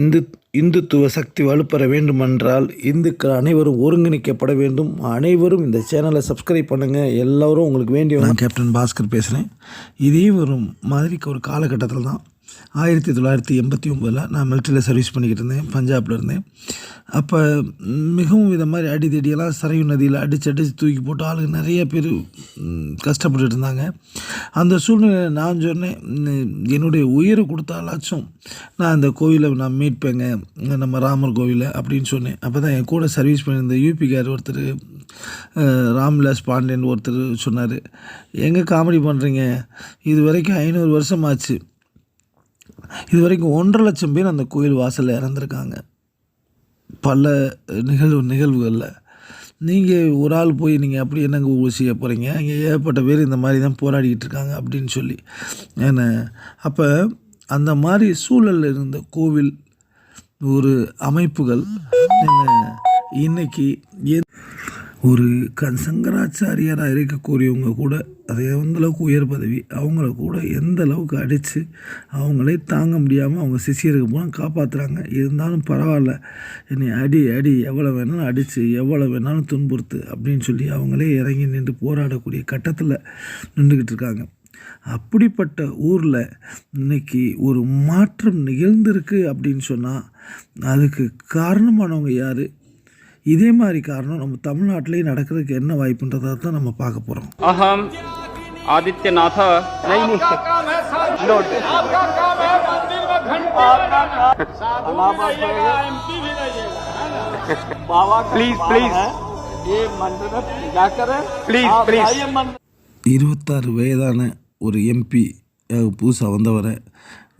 இந்து இந்துத்துவ சக்தி வலுப்பெற வேண்டுமென்றால் இந்துக்கள் அனைவரும் ஒருங்கிணைக்கப்பட வேண்டும். அனைவரும் இந்த சேனலை சப்ஸ்கிரைப் பண்ணுங்கள் எல்லோரும் உங்களுக்கு வேண்டிய நான் கேப்டன் பாஸ்கர் பேசுகிறேன் இதே ஒரு மாதிரிக்கு ஒரு காலகட்டத்தில் தான் ஆயிரத்தி தொள்ளாயிரத்தி எண்பத்தி ஒம்பதில் நான் மிலிட்ரியில் சர்வீஸ் பண்ணிக்கிட்டு இருந்தேன் பஞ்சாபில் இருந்தேன். அப்போ மிகவும் இதை மாதிரி அடிதடியெல்லாம் சரையு நதியில் அடித்து அடித்து தூக்கி போட்டு ஆளுங்க நிறைய பேர் கஷ்டப்பட்டுட்டு இருந்தாங்க. அந்த சூழ்நிலை நான் சொன்னேன் என்னுடைய உயிரை கொடுத்தாலாச்சும் நான் அந்த கோவிலை நான் மீட்பேங்க நம்ம ராமர் கோவிலை அப்படின்னு சொன்னேன். அப்போ தான் என் கூட சர்வீஸ் பண்ணியிருந்த யூபிக்கார் ஒருத்தர் அஹ், ராம்விலாஸ் பாண்டியன் ஒருத்தர் சொன்னார் எங்கே காமெடி பண்ணுறீங்க இது வரைக்கும் ஐநூறு வருஷம் ஆச்சு இது வரைக்கும் ஒன்றரை லட்சம் பேர் அந்த கோயில் வாசலில் இறந்துருக்காங்க. பல நிகழ்வு நிகழ்வுகளில். நீங்கள் ஒரு ஆள் போய் நீங்கள் அப்படி என்னங்க ஊர் செய்ய போகிறீங்க இங்கே ஏகப்பட்ட பேர் இந்த மாதிரி தான் போராடிக்கிட்டு இருக்காங்க அப்படின்னு சொல்லி. ஏன்னா அப்போ அந்த மாதிரி சூழலில் இருந்த கோவில் ஒரு அமைப்புகள் என்ன இன்னைக்கு எ- ஒரு க சங்கராச்சாரியராக இருக்கக்கூடியவங்க கூட அதை எந்த அளவுக்கு உயர் பதவி அவங்கள கூட எந்த அளவுக்கு அடித்து அவங்களே தாங்க முடியாமல் அவங்க சிஷியருக்கு போனால் காப்பாற்றுறாங்க இருந்தாலும் பரவாயில்ல. என்னை அடி அடி எவ்வளோ வேணாலும் அடித்து எவ்வளோ வேணாலும் துன்புறுத்து அப்படின்னு சொல்லி அவங்களே இறங்கி நின்று போராடக்கூடிய கட்டத்தில் நின்றுக்கிட்டு இருக்காங்க. அப்படிப்பட்ட ஊரில் இன்னைக்கு ஒரு மாற்றம் நிகழ்ந்திருக்கு அப்படின்னு சொன்னால் அதுக்கு காரணமானவங்க யார்? இதே மாதிரி காரணம் நம்ம தமிழ்நாட்டிலேயே நடக்கிறதுக்கு என்ன வாய்ப்புன்றதை தான் நம்ம பார்க்க போகிறோம் அஹம். ஆதித்யநாதா ப்ளீஸ் ப்ளீஸ் இருபத்தாறு வயதான ஒரு எம்பி புதுசாக வந்தவரை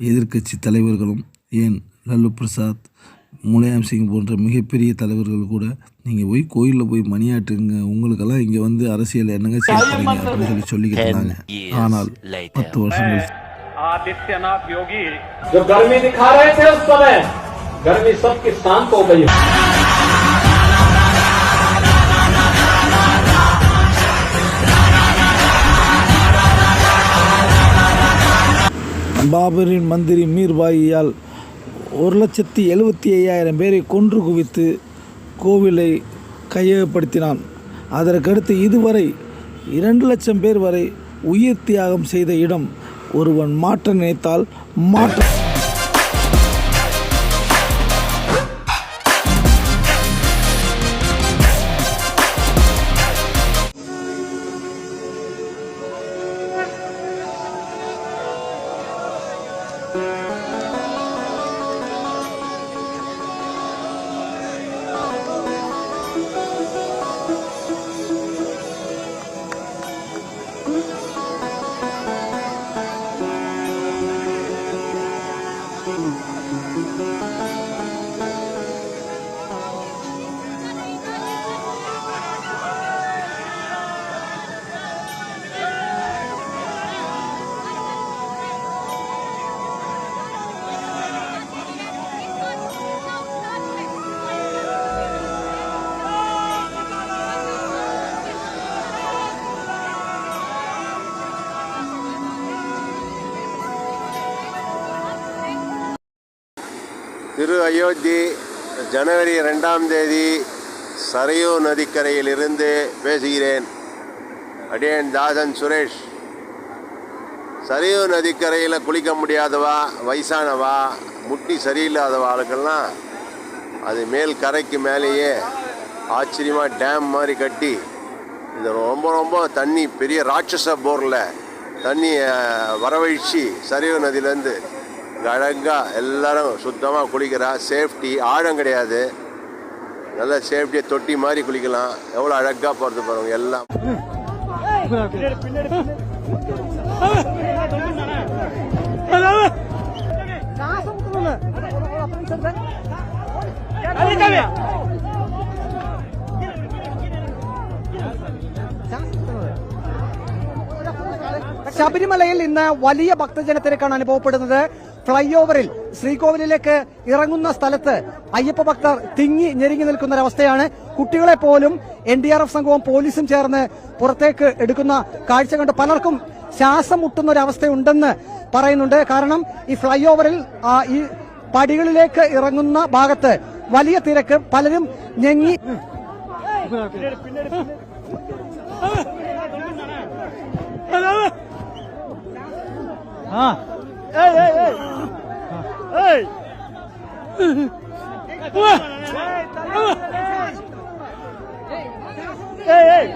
எதிர்கட்சி தலைவர்களும் ஏன் லல்லு பிரசாத் முலாயம் சிங் போன்ற மிகப்பெரிய தலைவர்கள் கூட நீங்கள் போய் கோயிலில் போய் மணியாட்டுங்க உங்களுக்கெல்லாம் இங்கே வந்து அரசியல் என்னங்க செய்ய போறீங்க அப்படின்னு சொல்லி சொல்லிக்கிட்டு இருந்தாங்க ஆனால் பத்து வருஷம் கழிச்சு आदित्यनाथ योगी जो गर्मी दिखा रहे थे उस समय गर्मी सबकी शांत हो गई பாபரின் மந்திரி மீர்பாயியால் ஒரு லட்சத்தி எழுபத்தி ஐயாயிரம் பேரை கொன்று குவித்து கோவிலை கையகப்படுத்தினான். அதற்கடுத்து இதுவரை இரண்டு லட்சம் பேர் வரை உயிர் தியாகம் செய்த இடம் ஒருவன் மாற்ற நினைத்தால் மாற்ற திரு அயோத்தி ஜனவரி ரெண்டாம் தேதி சரையு நதிக்கரையிலிருந்து பேசுகிறேன். அடியன் தாசன் சுரேஷ். சரையு நதிக்கரையில் குளிக்க முடியாதவா வயசானவா முட்டி சரியில்லாதவா ஆளுக்கெல்லாம் அது மேல் கரைக்கு மேலேயே ஆச்சரியமாக டேம் மாதிரி கட்டி இது ரொம்ப ரொம்ப தண்ணி பெரிய ராட்சச போரில் தண்ணியை அஹ், வரவழிச்சு நதியிலேருந்து அழகாக எல்லாரும் சுத்தமாக குளிக்கிறா சேஃப்டி ஆழம் கிடையாது நல்ல சேஃப்டியாக தொட்டி மாதிரி குளிக்கலாம் எவ்வளோ அழகாக போகிறது பாருங்க எல்லாம் ശബരിമലയിൽ ഇന്ന് വലിയ ഭക്തജനത്തിരക്കാണ് അനുഭവപ്പെടുന്നത് ഫ്ലൈ ഓവറിൽ ശ്രീകോവിലിലേക്ക് ഇറങ്ങുന്ന സ്ഥലത്ത് അയ്യപ്പ ഭക്തർ തിങ്ങി ഞെരുങ്ങി നിൽക്കുന്ന ഒരവസ്ഥയാണ് കുട്ടികളെ പോലും എൻ ഡി ആർ എഫ് സംഘവും പോലീസും ചേർന്ന് പുറത്തേക്ക് എടുക്കുന്ന കാഴ്ച കണ്ട് പലർക്കും ശ്വാസം മുട്ടുന്ന ഒരവസ്ഥയുണ്ടെന്ന് പറയുന്നുണ്ട്. കാരണം ഈ ഫ്ലൈ ഓവറിൽ ഈ പടികളിലേക്ക് ഇറങ്ങുന്ന ഭാഗത്ത് വലിയ തിരക്ക് പലരും ഞെങ്ങി ഏയ് ഏയ് ഏയ്. ഏയ്.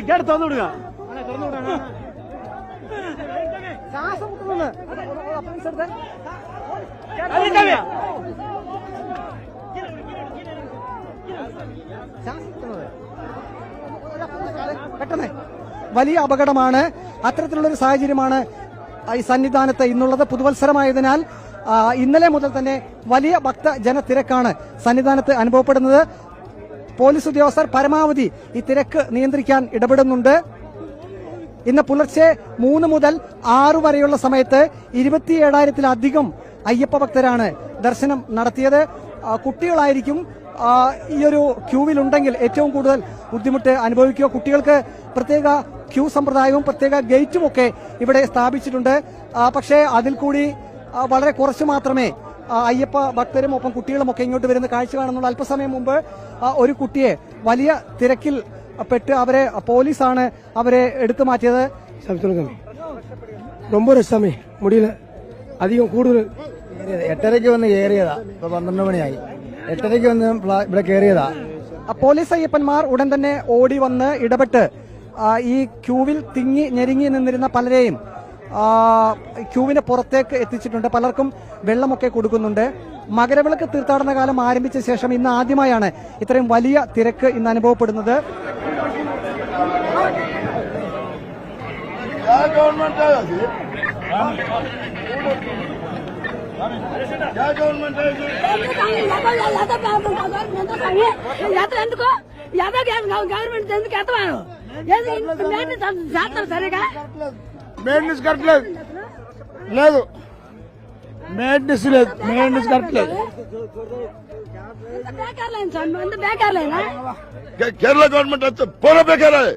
കേട്ട് തുറന്നു വിടുക. പെട്ടെന്ന്. വലിയ അപകടമാണ്. അത്തരത്തിലുള്ളൊരു സാഹചര്യമാണ് ഈ സന്നിധാനത്ത് ഇന്നുള്ളത് പുതുവത്സരമായതിനാൽ ഇന്നലെ മുതൽ തന്നെ വലിയ ഭക്ത ജനത്തിരക്കാണ് സന്നിധാനത്ത് അനുഭവപ്പെടുന്നത്. പോലീസ് ഉദ്യോഗസ്ഥർ പരമാവധി ഈ തിരക്ക് നിയന്ത്രിക്കാൻ ഇടപെടുന്നുണ്ട്. ഇന്ന് പുലർച്ചെ മൂന്ന് മുതൽ ആറു വരെയുള്ള സമയത്ത് ഇരുപത്തിയേഴായിരത്തിലധികം അയ്യപ്പ ഭക്തരാണ് ദർശനം നടത്തിയത്. കുട്ടികളായിരിക്കും ഈ ഒരു ക്യൂവിലുണ്ടെങ്കിൽ ഏറ്റവും കൂടുതൽ ബുദ്ധിമുട്ട് അനുഭവിക്കുക കുട്ടികൾക്ക് പ്രത്യേക ക്യൂ സമ്പ്രദായവും പ്രത്യേക ഗേറ്റും ഒക്കെ ഇവിടെ സ്ഥാപിച്ചിട്ടുണ്ട് ആ, പക്ഷേ അതിൽ കൂടി ആ, വളരെ കുറച്ച് മാത്രമേ ആ, അയ്യപ്പ ഭക്തരും ഒപ്പം കുട്ടികളും ഒക്കെ ഇങ്ങോട്ട് വരുന്ന കാഴ്ച കാണുന്നുള്ളൂ അല്പസമയം മുമ്പ് ആ, ഒരു കുട്ടിയെ വലിയ തിരക്കിൽ പെട്ട് അവരെ പോലീസാണ് അവരെ എടുത്തു മാറ്റിയത് சொல்லுங்க ரொம்ப രസമേ മുടിയില് അധികം കൂടുതൽ എട്ടരയ്ക്ക് വന്ന് കയറിയതാ ഇപ്പൊ പന്ത്രണ്ട് മണിയായി എട്ടരയ്ക്ക് വന്ന് ഇവിടെ കയറിയതാ പോലീസ് അയ്യപ്പന്മാർ ഉടൻ തന്നെ ഓടി വന്ന് ഇടപെട്ട് ഈ ക്യൂവിൽ തിങ്ങി ഞെരുങ്ങി നിന്നിരുന്ന പലരെയും ക്യൂവിന് പുറത്തേക്ക് എത്തിച്ചിട്ടുണ്ട്. പലർക്കും വെള്ളമൊക്കെ കൊടുക്കുന്നുണ്ട്. മകരവിളക്ക് തീർത്ഥാടന കാലം ആരംഭിച്ച ശേഷം ഇന്ന് ആദ്യമായാണ് ഇത്രയും വലിയ തിരക്ക് ഇന്ന് അനുഭവപ്പെടുന്നത്. యాత్ర ఎందుకు యాదవ్ గవర్నమెంట్ ఎందుకు ఎత్తవాను చేస్తారు సరిగా మెయింటెనెన్స్ కరెక్ట్ లేదు లేదు మెయింటెనెన్స్ లేదు మెయింటెనెన్స్ కరెక్ట్ లేదు ఎంత బేకార్ లేని స్వామి ఎంత బేకార్ లేనా केरला गवर्नमेंट अच्छा पूरा बेकार है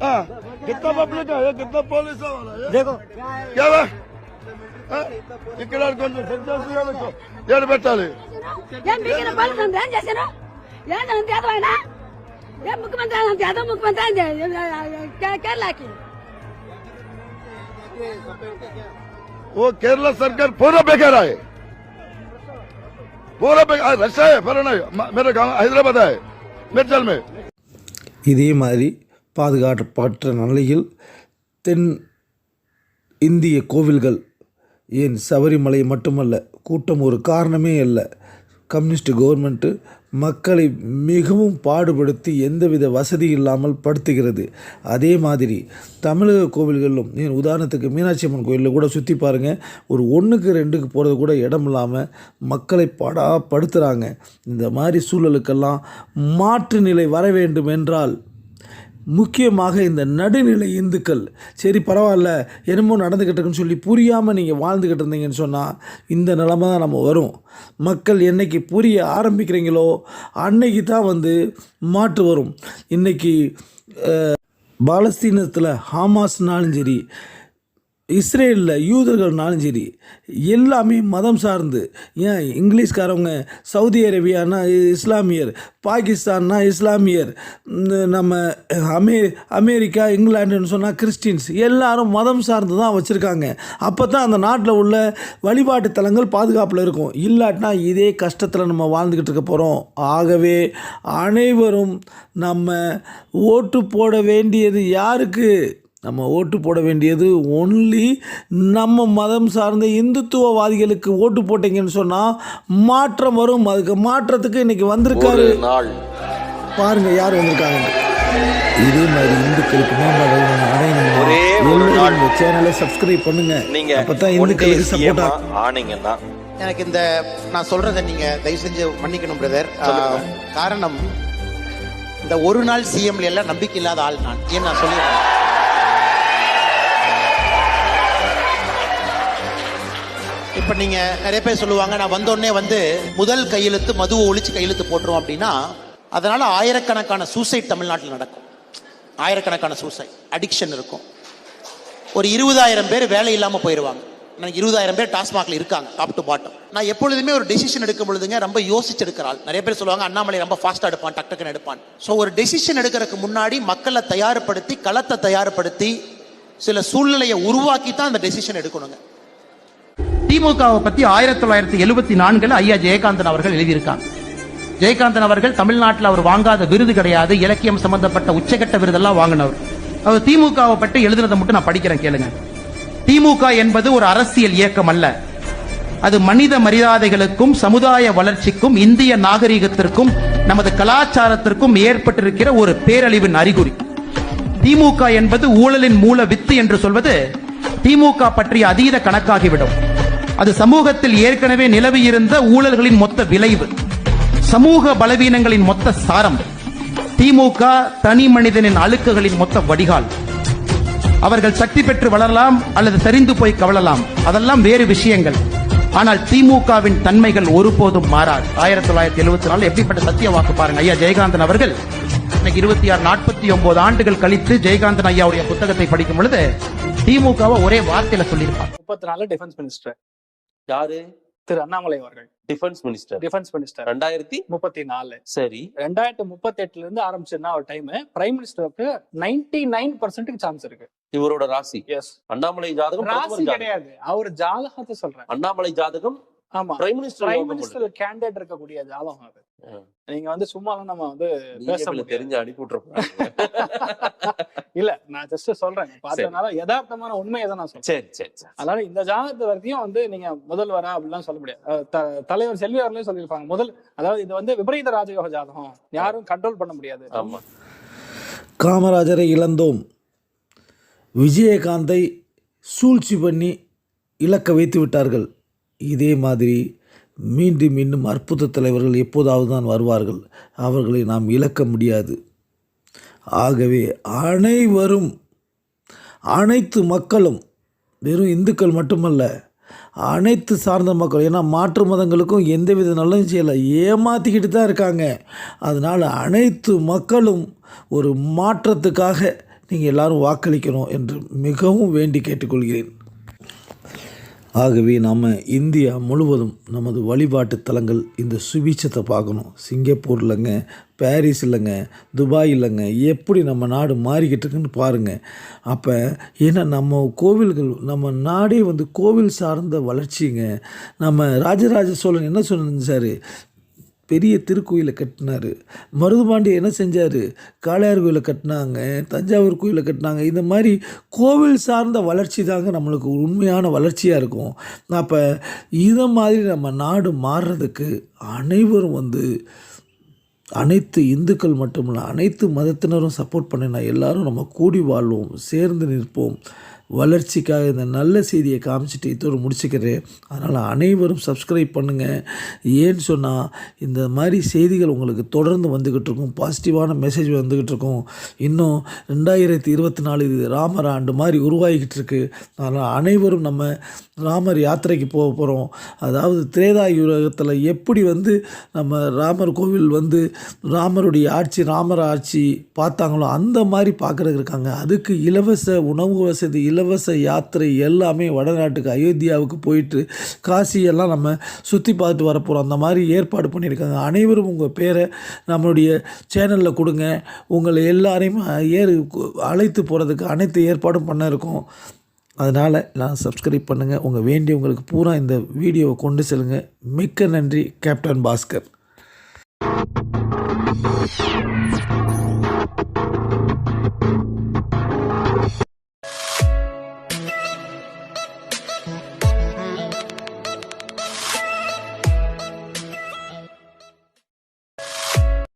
हाँ, कितना पब्लिक है ये कितना पुलिस है वाला ये? देखो क्या हुआ हाँ? ఇక్కడ కొంచెం సెట్ చేస్తున్నారు ఏడు పెట్టాలి ఏం బీకిన పోలీసు అంత ఏం చేశాను ఏం అంత ఎదవైనా ఏం ముఖ్యమంత్రి అంత ఎదవ ముఖ్యమంత్రి అయింది కేరళకి वो केरला सरकार पूरा बेकार है पूरा बेकार रशा है पर नहीं म- मेरे गांव हैदराबाद है मिर्चल में இதே மாதிரி பாதுகாப்பற்ற நிலையில் தென் இந்திய கோவில்கள் ஏன் சபரிமலை மட்டுமல்ல கூட்டம் ஒரு காரணமே அல்ல. கம்யூனிஸ்ட் கவர்மெண்ட்டு மக்களை மிகவும் பாடுபடுத்தி எந்தவித வசதி இல்லாமல் படுத்துகிறது. அதே மாதிரி தமிழக கோவில்களிலும் ஏன் உதாரணத்துக்கு மீனாட்சி அம்மன் கோயிலில் கூட சுற்றி பாருங்கள் ஒரு ஒன்றுக்கு ரெண்டுக்கு போகிறது கூட இடம் இல்லாமல் மக்களை பாடா படுத்துகிறாங்க இந்த மாதிரி சூழலுக்கெல்லாம் மாற்று நிலை வர வேண்டும் என்றால் முக்கியமாக இந்த நடுநிலை இந்துக்கள். சரி பரவாயில்ல என்னமோ நடந்துக்கிட்டு இருக்குன்னு சொல்லி புரியாமல் நீங்கள் வாழ்ந்துக்கிட்டு இருந்தீங்கன்னு சொன்னால் இந்த நிலமை தான் நம்ம வரும். மக்கள் என்னைக்கு புரிய ஆரம்பிக்கிறீங்களோ அன்னைக்கு தான் வந்து மாட்டு வரும். இன்றைக்கி பாலஸ்தீனத்தில் ஹாமாஸ்னாலும் சரி இஸ்ரேலில் யூதர்கள்னாலும் சரி எல்லாமே மதம் சார்ந்து ஏன் இங்கிலீஷ்காரவங்க சவுதி அரேபியானா இஸ்லாமியர் பாகிஸ்தான்னா இஸ்லாமியர் இந்த நம்ம அமே அமெரிக்கா இங்கிலாண்டுன்னு சொன்னால் கிறிஸ்டின்ஸ் எல்லாரும் மதம் சார்ந்து தான் வச்சுருக்காங்க. அப்போ தான் அந்த நாட்டில் உள்ள வழிபாட்டு தலங்கள் பாதுகாப்பில் இருக்கும். இல்லாட்டினா இதே கஷ்டத்தில் நம்ம வாழ்ந்துக்கிட்டு இருக்க போகிறோம் ஆகவே அனைவரும் நம்ம ஓட்டு போட வேண்டியது யாருக்கு? நம்ம ஓட்டு போட வேண்டியது ஒன்லி நம்ம மதம் சார்ந்த இந்துத்துவவாதிகளுக்கு ஓட்டு போட்டீங்கன்னு சொன்னால் மாற்றம் வரும். அதுக்கு மாற்றத்துக்கு இன்னைக்கு வந்திருக்காரு. பாருங்க யார் வந்திருக்காங்க? இதே மாதிரி இந்துக்களுக்கு மேம்பாடு நாள். சேனலை சப்ஸ்கிரைப் பண்ணுங்க. நீங்க அப்பதான் ஒன்றிய இந்துக்களுக்கு சிஎம் சப்போர்ட்டா ஆனீங்கன்னா. எனக்கு இந்த நான் சொல்றதை நீங்க தயவு செஞ்சு மன்னிக்கணும் பிரதர் காரணம் இந்த ஒரு நாள் சிஎம்ல எல்லாம் நம்பிக்கை இல்லாத ஆள் நான். ஏன் நான் சொல்லிடுறேன்? இப்போ நீங்கள் நிறைய பேர் சொல்லுவாங்க நான் வந்தோடனே வந்து முதல் கையெழுத்து மதுவை ஒழிச்சு கையெழுத்து போட்டுருவோம் அப்படின்னா அதனால ஆயிரக்கணக்கான சூசைட் தமிழ்நாட்டில் நடக்கும். ஆயிரக்கணக்கான சூசைட் அடிக்ஷன் இருக்கும். ஒரு இருபதாயிரம் பேர் வேலை இல்லாமல் போயிடுவாங்க எனக்கு இருபதாயிரம் பேர் டாஸ்மாகில் இருக்காங்க டாப் டு பாட்டம் நான் எப்பொழுதுமே ஒரு டெசிஷன் எடுக்கும் பொழுதுங்க ரொம்ப யோசிச்சு எடுக்கிறாள் நிறைய பேர் சொல்லுவாங்க அண்ணாமலை ரொம்ப ஃபாஸ்ட்டாக எடுப்பான் டக் டக்குன்னு எடுப்பான். ஸோ ஒரு டெசிஷன் எடுக்கிறதுக்கு முன்னாடி மக்களை தயார்படுத்தி களத்தை தயார்படுத்தி சில சூழ்நிலையை உருவாக்கி தான் அந்த டெசிஷன் எடுக்கணுங்க. திமுகவை பத்தி ஆயிரத்தி தொள்ளாயிரத்தி எழுபத்தி நான்குல ஐயா ஜெயகாந்தன் அவர்கள் எழுதியிருக்காங்க. ஜெயகாந்தன் அவர்கள் தமிழ்நாட்டில் அவர் வாங்காத விருது கிடையாது இலக்கியம் சம்பந்தப்பட்ட உச்சகட்ட விருதெல்லாம் வாங்கினவர். அவர் திமுகவை பற்றி எழுதுனதை மட்டும் நான் படிக்கிறேன் கேளுங்க. திமுக என்பது ஒரு அரசியல் இயக்கம் அல்ல. அது மனித மரியாதைகளுக்கும் சமுதாய வளர்ச்சிக்கும் இந்திய நாகரிகத்திற்கும் நமது கலாச்சாரத்திற்கும் ஏற்பட்டிருக்கிற ஒரு பேரழிவின் அறிகுறி. திமுக என்பது ஊழலின் மூல வித்து என்று சொல்வது திமுக பற்றிய அதீத கணக்காகிவிடும். அது சமூகத்தில் ஏற்கனவே நிலவியிருந்த ஊழல்களின் மொத்த விளைவு சமூக பலவீனங்களின் மொத்த சாரம் திமுக தனி மனிதனின் அழுக்குகளின் மொத்த வடிகால். அவர்கள் சக்தி பெற்று வளரலாம் அல்லது சரிந்து போய் கவலலாம் அதெல்லாம் வேறு விஷயங்கள். ஆனால் திமுகவின் தன்மைகள் ஒருபோதும் மாறாது. ஆயிரத்தி தொள்ளாயிரத்தி எழுபத்தி நாலு எப்படிப்பட்ட சத்திய வாக்கு பாருங்க. ஐயா ஜெயகாந்தன் அவர்கள் இன்னைக்கு இருபத்தி ஆறு நாற்பத்தி ஒன்பது ஆண்டுகள் கழித்து ஜெயகாந்தன் ஐயாவுடைய புத்தகத்தை படிக்கும் பொழுது திமுகவை ஒரே வார்த்தையில சொல்லியிருப்பார். முப்பத்தி நாலு டிஃபென்ஸ் மினிஸ்டர் யாரு? திரு அண்ணாமலை அவர்கள். டிஃபென்ஸ் மினிஸ்டர் டிஃபென்ஸ் மினிஸ்டர் ரெண்டாயிரத்தி முப்பத்தி நாலு சரி. ரெண்டாயிரத்தி முப்பத்தி எட்டுல இருந்து ஆரம்பிச்சிருந்தா ஒரு டைம் பிரைம் மினிஸ்டருக்கு நைன்டி நைன் பர்சன்ட்டுக்கு சான்ஸ் இருக்கு. இவரோட ராசி. எஸ் அண்ணாமலை ஜாதகம் ராசி. கிடையாது. அவர் ஜாதகத்தை சொல்றேன். அண்ணாமலை ஜாதகம் ஆமா. Prime minister prime minister candidate இருக்கக்கூடிய ஜாதகம் அது. நீங்க வந்து சும்மாலாம் நம்ம வந்து பேச. தெரிஞ்சு அனுப்பி விட்டுறோம் இல்ல நான் ஜஸ்ட் சொல்றேன். பார்த்ததுனால யதார்த்தமான உண்மையை தான் நான் சொல்றேன். சரி சரி சரி. அதனால இந்த ஜாதகத்தை வரைக்கும் வந்து நீங்க முதல்வரா அப்படிலாம் சொல்ல முடியாது. தலைவர் செல்வி அவர்களே சொல்லியிருப்பாங்க. முதல் அதாவது இது வந்து விபரீத ராஜயோக ஜாதகம். யாரும் கண்ட்ரோல் பண்ண முடியாது. ஆமா. காமராஜரை இழந்தோம். விஜயகாந்தை சூழ்ச்சி பண்ணி இலக்க வைத்து விட்டார்கள். இதே மாதிரி மீண்டும் மீண்டும் அற்புத தலைவர்கள் எப்போதாவது தான் வருவார்கள். அவர்களை நாம் இழக்க முடியாது. ஆகவே அனைவரும் அனைத்து மக்களும் வெறும் இந்துக்கள் மட்டுமல்ல அனைத்து சார்ந்த மக்கள் ஏன்னா மாற்று மதங்களுக்கும் எந்தவித நல்லதும் செய்யலை ஏமாற்றிக்கிட்டு தான் இருக்காங்க. அதனால் அனைத்து மக்களும் ஒரு மாற்றத்துக்காக நீங்கள் எல்லோரும் வாக்களிக்கணும் என்று மிகவும் வேண்டி கேட்டுக்கொள்கிறேன். ஆகவே நாம் இந்தியா முழுவதும் நமது வழிபாட்டு தலங்கள் இந்த சுபீட்சத்தை பார்க்கணும். சிங்கப்பூர் இல்லைங்க பாரிஸ் இல்லைங்க துபாய் இல்லைங்க எப்படி நம்ம நாடு மாறிக்கிட்டு இருக்குன்னு பாருங்கள் அப்போ ஏன்னா நம்ம கோவில்கள் நம்ம நாடே வந்து கோவில் சார்ந்த வளர்ச்சிங்க. நம்ம ராஜராஜ சோழன் என்ன சொன்னார் பெரிய திருக்கோயிலை கட்டினார். மருதுபாண்டி என்ன செஞ்சார்? காளையார் கோயிலை கட்டினாங்க தஞ்சாவூர் கோயிலை கட்டினாங்க. இந்த மாதிரி கோவில் சார்ந்த வளர்ச்சி தாங்க நம்மளுக்கு உண்மையான வளர்ச்சியாக இருக்கும். அப்போ இதை மாதிரி நம்ம நாடு மாறுறதுக்கு அனைவரும் வந்து அனைத்து இந்துக்கள் மட்டுமல்ல அனைத்து மதத்தினரும் சப்போர்ட் பண்ணினா எல்லாரும் நம்ம கூடி வாழ்வோம் சேர்ந்து நிற்போம். வளர்ச்சிக்காக இந்த நல்ல செய்தியை காமிச்சிட்டு இதோடு முடிச்சுக்கிறேன். அதனால் அனைவரும் சப்ஸ்கிரைப் பண்ணுங்கள் ஏன்னு சொன்னால் இந்த மாதிரி செய்திகள் உங்களுக்கு தொடர்ந்து வந்துக்கிட்டு இருக்கும். பாசிட்டிவான மெசேஜ் வந்துக்கிட்டு இருக்கும். இன்னும் ரெண்டாயிரத்தி இருபத்தி நாலு இது ராமர் ஆண்டு மாதிரி உருவாகிக்கிட்டு இருக்குது அதனால் அனைவரும் நம்ம ராமர் யாத்திரைக்கு போக போகிறோம் அதாவது திரேதா யுலகத்தில் எப்படி வந்து நம்ம ராமர் கோவில் வந்து ராமருடைய ஆட்சி ராமர் ஆட்சி பார்த்தாங்களோ அந்த மாதிரி பார்க்குறதுக்கு இருக்காங்க. அதுக்கு இலவச உணவு வசதி இலவச யாத்திரை எல்லாமே வடநாட்டுக்கு அயோத்தியாவுக்கு போயிட்டு காசியெல்லாம் நம்ம சுற்றி பார்த்துட்டு வரப்போகிறோம் அந்த மாதிரி ஏற்பாடு பண்ணியிருக்காங்க. அனைவரும் உங்கள் பேரை நம்மளுடைய சேனலில் கொடுங்க. உங்களை எல்லாரையும் ஏறு அழைத்து போகிறதுக்கு அனைத்து ஏற்பாடும் பண்ண இருக்கோம். அதனால் நான் சப்ஸ்கிரைப் பண்ணுங்கள் உங்கள் வேண்டியவங்களுக்கு பூரா இந்த வீடியோவை கொண்டு செல்லுங்கள் மிக்க நன்றி கேப்டன் பாஸ்கர்.